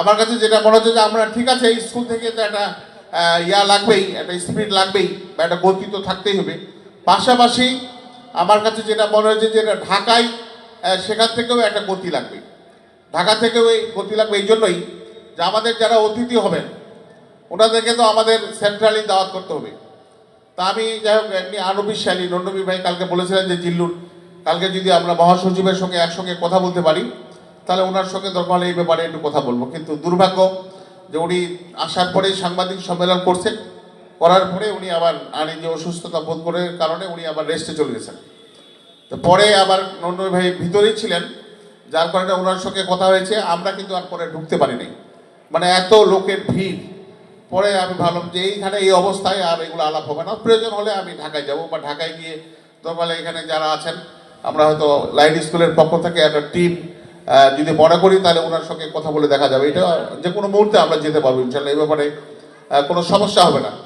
আমার কাছে যেটা মনে হচ্ছে যে আমরা ঠিক আছে স্কুল থেকে তো একটা ইয়া লাগবেই, একটা স্পিড লাগবেই, বা একটা গতি তো থাকতেই হবে। পাশাপাশি আমার কাছে যেটা মনে হচ্ছে যে ঢাকায় সেখান থেকেও একটা গতি লাগবে। ঢাকা থেকেও এই গতি লাগবে, এই জন্যই যে আমাদের যারা অতিথি হবেন, ওনাদেরকে তো আমাদের সেন্ট্রালি দাওয়াত করতে হবে। তা আমি যাই হোক, এমনি আনবিশালী নন্ডবী ভাই কালকে বলেছিলেন যে, জিল্লুর, কালকে যদি আমরা মহাসচিবের সঙ্গে একসঙ্গে কথা বলতে পারি তাহলে ওনার সঙ্গে দরকার এই ব্যাপারে একটু কথা বলব। কিন্তু দুর্ভাগ্য যে উনি আসার পরেই সাংবাদিক সম্মেলন করছেন, করার পরে উনি আবার আর যে অসুস্থতা বোধ করে কারণে উনি আবার রেস্টে চলে গেছেন। তো পরে আবার নন্ডবী ভাই ভিতরেই ছিলেন, যার কারণে ওনার সঙ্গে কথা হয়েছে, আমরা কিন্তু আর পরে ঢুকতে পারিনি। মানে এত লোকের ভিড়। পরে আমি ভাবলাম যে এইখানে এই অবস্থায় আর এগুলো আলাপ হবে না। প্রয়োজন হলে আমি ঢাকায় যাব বা ঢাকায় গিয়ে দরকার এখানে যারা আছেন, আমরা হয়তো লাইট স্কুলের পক্ষ থেকে একটা টিম যদি মনে করি, তাহলে ওনার সঙ্গে কথা বলে দেখা যাবে। এটা যে কোনো মুহূর্তে আমরা যেতে পারব, ইনশাল্লাহ। এই ব্যাপারে কোনো সমস্যা হবে না।